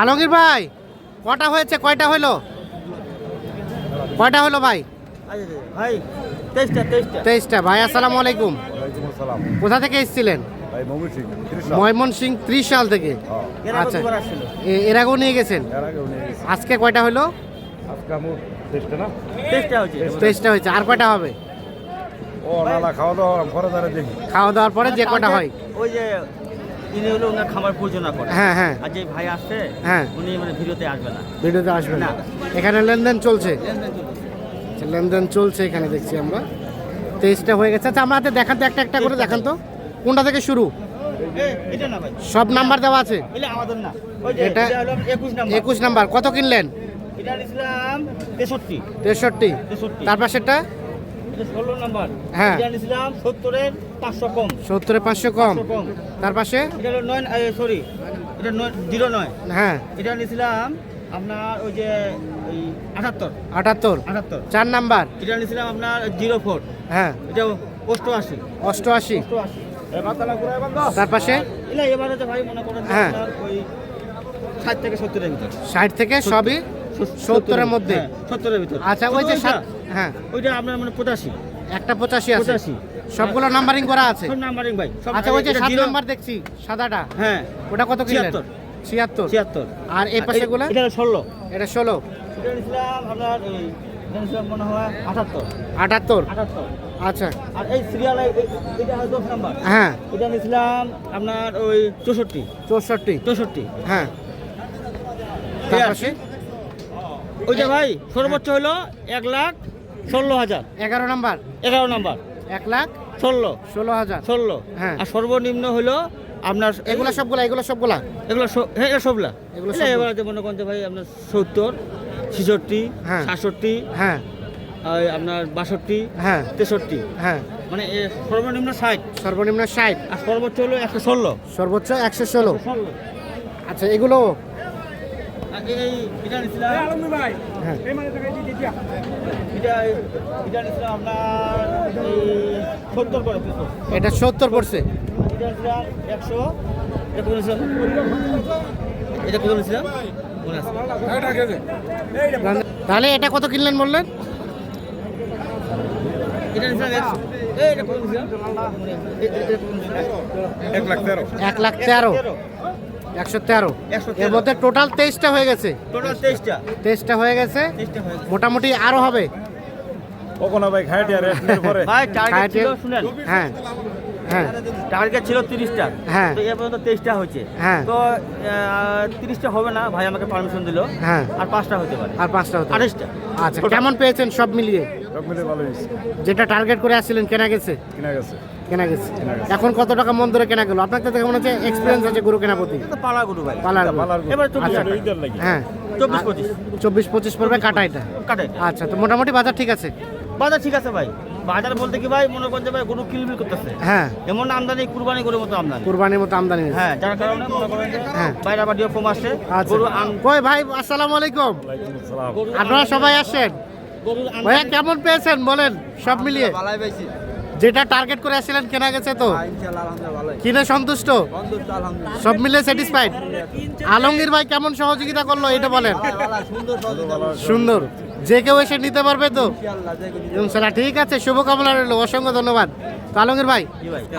আলমগীর ভাই কটা হয়েছে? কয়টা হলো? কয়টা হলো ভাই? ভাই তেইশটা ভাই আসসালামু আলাইকুম। কোথা থেকে এসেছিলেন? ভাই মমির ময়মন সিং ত্রিশ সাল থেকে? আচ্ছা। এর আগেও নিয়ে গেছেন? আজকে কয়টা হলো? তেইশটা হয়েছে। আর কয়টা হবে? খাওয়া দাওয়ার পরে যে কটা হয়? ওই যে ইনি হলো ওনার খামার পরিচালনা করে। হ্যাঁ হ্যাঁ। আর যে ভাই আসছে হ্যাঁ। উনি মানে ভিডিওতে আসবে না। ভিডিওতে আসবে না। এখানে লেনদেন চলছে? আচ্ছা, লেনদেন চলছে এখানে দেখছি আমরা। তেইশটা হয়ে গেছে। আচ্ছা আমাদের দেখান তো একটা একটা করে দেখান তো। কোনটা থেকে শুরু? সব নাম্বার দেওয়া আছে? এটা একুশ নাম্বার। কত কিনলেন? তেষট্টি। তেষট্টি। তেষট্টি। তার পাশেরটা? হ্যাঁ। সত্তরের পাঁচশো কম। সত্তরে পাঁচশো কম। তার পাশে? এটা হলো নয় সরি এটা নয় জিরো নয়। হ্যাঁ। এটা নিয়েছিলাম আপনার ওই যে ওই আটাত্তর। আটাত্তর। আটাত্তর। চার নাম্বার। এটা নিয়েছিলাম আপনার জিরো ফোর। হ্যাঁ। এটা অষ্টআশি। অষ্টআশি। অষ্টআশি। তার পাশে? এবার ভাই মনে করেন হ্যাঁ। ওই ষাট থেকে সত্তরের ভিতর। ষাট থেকে সবই সত্তরের মধ্যে? হ্যাঁ, সত্তরের ভিতর। আচ্ছা ওই যে হ্যাঁ। ওইটা আপনার মানে পঁচাশি। একটা পঁচাশি আছে। পঁচাশি। সবগুলো নাম্বারিং করা আছে? সব নাম্বারিং ভাই আচ্ছা ওই যে সাত নাম্বার দেখছি সাদাটা। হ্যাঁ ওটা কত কিনলেন? ছিয়াত্তর। ছিয়াত্তর। ছিয়াত্তর। আর এই পাশে গুলা এটা ষোলো। এটা ষোলো। এটা নিয়েছিলাম আপনার মনে হয় আটাত্তর। আটাত্তর? আটাত্তর। আচ্ছা। আর এই সিরিয়াল এটা হয় দশ নাম্বার হ্যাঁ। এটা নিয়েছিলাম আপনার ওই চৌষট্টি। চৌষট্টি। চৌষট্টি। হ্যাঁ। তার আছে। পাশে? ওইটা ভাই সর্বোচ্চ হলো এক লাখ ষোলো হাজার। এগারো নাম্বার এগারো নাম্বার এক লাখ ষোলো। ষোলো হাজার। ষোলো। হ্যাঁ। আর সর্বনিম্ন হলো আপনার এগুলা সবগুলা এগুলো সবগুলা? এগুলো হ্যাঁ এটা সবলা এগুলো এবার মনে করেন ভাই আপনার সত্তর ছেষট্টি হ্যাঁ। সাতষট্টি হ্যাঁ। আর আপনার বাষট্টি হ্যাঁ। তেষট্টি। হ্যাঁ। মানে এ সর্বনিম্ন ষাট। সর্বনিম্ন ষাট। আর সর্বোচ্চ হলো একশো ষোলো। সর্বোচ্চ একশো ষোলো। ষোলো। আচ্ছা এগুলো? এই এটা নিয়েছিলাম। হ্যাঁ। এটা এটা নিয়েছিলাম আপনার সত্তর করে এটা সত্তর পড়ছে? এটা নিয়েছিলাম একশো এটা কত নিয়েছিলাম এটা কত নিয়েছিলাম তাহলে এটা কত কিনলেন বললেন? এক লাখ তেরো। একশো তেরো। এর মধ্যে টোটাল তেইশটা হয়ে গেছে। টোটাল তেইশটা। হয়ে তেইশটা হয়ে গেছে। মোটামুটি আরও হবে। কখনো ভাই আর রেস্টের পরে? ভাই টার্গেট ছিল শুনেন। হ্যাঁ হ্যাঁ। টার্গেট ছিল তিরিশটা। হ্যাঁ। তো এ পর্যন্ত তেইশটা হয়েছে। হ্যাঁ। তো তিরিশটা হবে না ভাই আমাকে পারমিশন দিল। হ্যাঁ। আর পাঁচটা হতে পারে। আর পাঁচটা হতো আঠাশটা আচ্ছা কেমন পেয়েছেন সব মিলিয়ে? সব মিলে ভালো হয়েছে। যেটা টার্গেট করে আসছিলেন কেনা গেছে? কিনা গেছে। কেনা গেছে। এখন কত টাকা মন ধরে কেনা গেল? আপনার তো দেখে মনে হচ্ছে এক্সপিরিয়েন্স আছে গরু কেনা প্রতি? তো পালা গরু ভাই। পালার গরু। এবার চব্বিশ আচ্ছা। হ্যাঁ। চব্বিশ পঁচিশ। চব্বিশ পঁচিশ পড়বে কাটা এটা? কাটে আচ্ছা তো মোটামুটি বাজার ঠিক আছে? বাজার ঠিক আছে ভাই। বাজার বলতে কি ভাই মনে করেন যে ভাই গরু কিলবিল করতেছে। হ্যাঁ। এমন আমদানি কুরবানি গরুর মতো আমদানি। কুরবানির মতো আমদানি হ্যাঁ যার কারণে মনে করেন যে হ্যাঁ। বাইরে বাড়িও কম আসছে আচ্ছা। গরু আম কই ভাই আসসালামু আলাইকুম। আপনারা সবাই আসেন। ভাইয়া কেমন পেয়েছেন? বলেন সব মিলিয়ে। ভালাই পাইছি যেটা টার্গেট করে আসছিলেন কেনা গেছে তো? ইনশাআল্লাহ আলহামদুলিল্লাহ ভালোই। কিনে সন্তুষ্ট? সব মিলে স্যাটিসফাইড আলমগীর ভাই কেমন সহযোগিতা করল এটা বলেন। সুন্দর। যে কেউ এসে নিতে পারবে তো? ইনশাল্লাহ ঠিক আছে শুভকামনা রইল অসংখ্য ধন্যবাদ। তো আলমগীর ভাই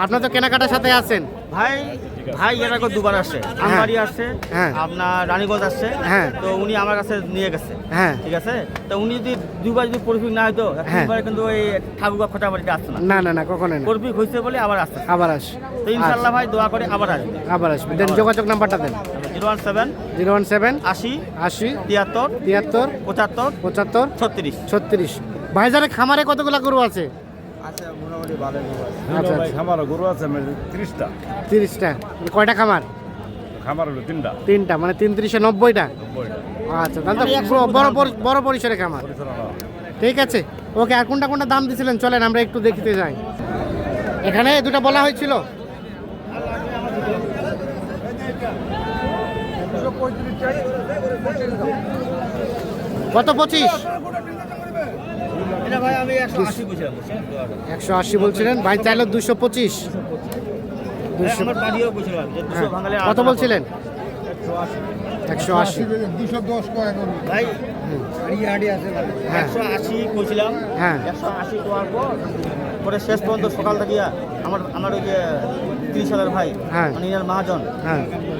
আপনার তো কেনাকাটার সাথে আছেন। ভাই ভাই আগে দুবার আসছে। আমবাড়ি আসছে হ্যাঁ। আপনার রানীগঞ্জ আসছে। হ্যাঁ। তো উনি আমার কাছে নিয়ে গেছে। হ্যাঁ। ঠিক আছে? তো উনি যদি দুবার যদি পরিফিক না হয়তো হ্যাঁ। তিনবার কিন্তু ওই ঠাকুর খোঁটাবাড়িতে আসছে না। না না না কখনো পরিফিক হয়েছে বলে আবার আসছে। আবার আস তো ইনশাল্লাহ ভাই দোয়া করে আবার আসবে। আবার আসবে। দেন যোগাযোগ নাম্বারটা দেন। Zero one seven zero one seven আশি আশি তিয়াত্তর তিয়াত্তর পঁচাত্তর পঁচাত্তর ছত্রিশ। ছত্রিশ। খামারে কতগুলো গরু আছে? আচ্ছা আচ্ছা ভাই খামার গরু আছে আমার তিরিশটা। কয়টা খামার? খামার হলো তিনটা। তিনটা মানে তিন তিরিশে নব্বইটা। আচ্ছা তাহলে তো বড় পরি- বড় পরিসরে খামার। ঠিক আছে। ওকে আর কোনটা কোনটা দাম দিছিলেন? চলেন আমরা একটু দেখতে যাই। এখানে দুটো বলা হয়েছিল। কত পঁচিশ? একশো আশি বলছিলেন? ভাই চাইলো দুশো পঁচিশ। হ্যাঁ। কত বলছিলেন? একশো আশি। দুশো দশ ভাই হ্যাঁ। একশো আশি কইছিলাম। হ্যাঁ। একশো আশি পর পরে শেষ পর্যন্ত সকাল থেকে আমার আমার ওই যে তিরিশ হাজার ভাই হ্যাঁ। মানে মহাজন হ্যাঁ।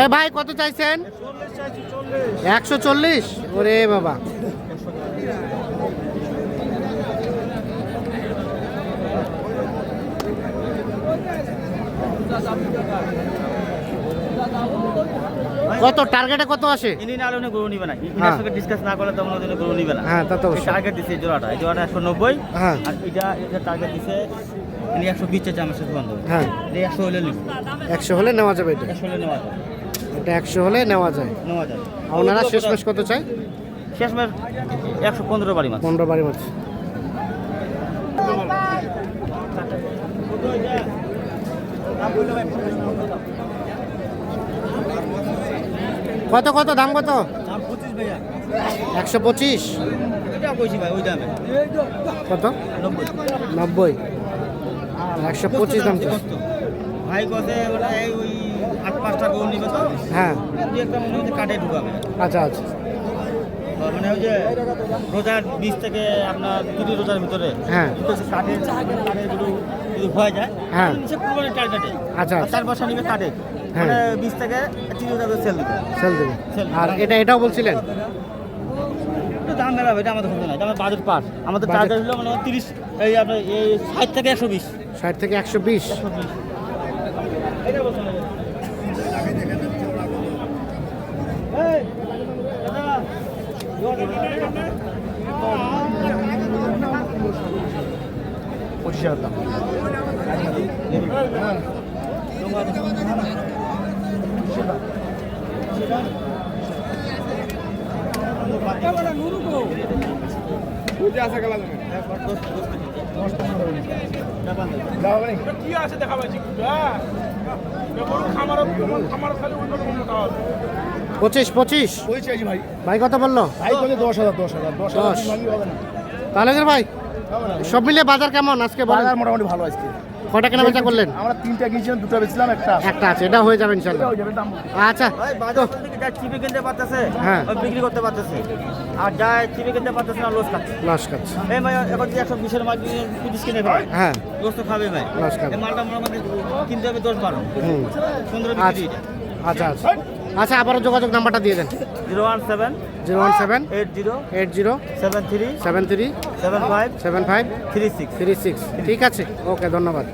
এ ভাই কত চাইছেন? একশো চল্লিশ? ওরে বাবা। কত টার্গেটে কত আসে? ইনি না হলে গরু নিবে না। হ্যাঁ। ইনার সঙ্গে ডিসকাস না করলে তখন ওদের গরু নিবে না। হ্যাঁ তা তো টার্গেট দিছে জোড়াটা। এই জোড়াটা একশো নব্বই। হ্যাঁ। আর এটা এটা টার্গেট দিছে ইনি একশো বিশ চাইছে আমার সাথে বান্ধব হ্যাঁ। এই একশো হলে নিব। একশো হলে নেওয়া যাবে এটা। একশো হলে নেওয়া যায় এটা একশো হলে নেওয়া যায়। নেওয়া যায়। ওনারা শেষমেশ কত চাই শেষ ম্যাচ একশো পনেরো বাড়ি মাছ। পনেরো বাড়ি মাছ। কত কত দাম কত? একশো পঁচিশ। কত? নব্বই। একশো পঁচিশ দাম। ভাই কতে ওটা এই ওই আট পাঁচটা গরু নিবে তো? হ্যাঁ। দুই একটা মনে হচ্ছে কাটে ঢুকাবে। আচ্ছা আচ্ছা। মানে ওই যে রোজার বিশ থেকে আপনার দুটি রোজার ভিতরে হ্যাঁ। দুটো কাঠের গরু যদি হয়ে যায় হ্যাঁ। সে কুরবানির টার্গেটে আচ্ছা, চার বছর নিবে কাটে হ্যাঁ। মানে বিশ থেকে তিরিশ হাজার সেল দিবে। সেল দেবে। আর এটা এটাও বলছিলেন? একটু দাম মেলাবে এটা আমাদের হবে না এটা আমার বাজেট পার। আমাদের টার্গেট হলো মানে তিরিশ এই আপনার এই ষাট থেকে একশো বিশ। ষাট থেকে একশো বিশ। একশো বিশ এটা বলছেন না। এই, দাদা, পঁচিশ হাজার দাম কি আছে দেখা পাচ্ছি? খামার খামার খালি অন্য রকম মোটা হবে। পঁচিশ পঁচিশ। ভাই। ভাই কত বলল? ভাই বলে দশ হাজার দশ হাজার দশ তাহলে ভাই সব মিলিয়ে বাজার কেমন আজকে বাজার মোটামুটি ভালো আজকে। কটা কেনা বেচা করলেন? আমরা তিনটা কিনছিলাম দুটো বেচলাম একটা একটা আছে এটা হয়ে যাবে ইনশাল্লাহ। এটা হয়ে যাবে দাম আচ্ছা ভাই বাজার থেকে যা চিপে কিনতে পারতেছে হ্যাঁ। বিক্রি করতে পারতেছে। আর যা চিপে কিনতে পারতেছে না লস খাচ্ছে। লস খাচ্ছে। এই ভাই এখন যে একশো বিশের মাছ তিরিশ কিনে ফেলে হ্যাঁ। লস তো খাবে ভাই। Loss খাবে। এই মালটা মোটামুটি কিনতে হবে দশ বারো। হুম। পনেরো আচ্ছা। বিক্রি আচ্ছা আচ্ছা। আচ্ছা আবারও যোগাযোগ নাম্বারটা দিয়ে দেন। Zero one seven zero one seven eight zero eight zero seven three seven three seven five seven five three six. Three six. ঠিক আছে ওকে ধন্যবাদ।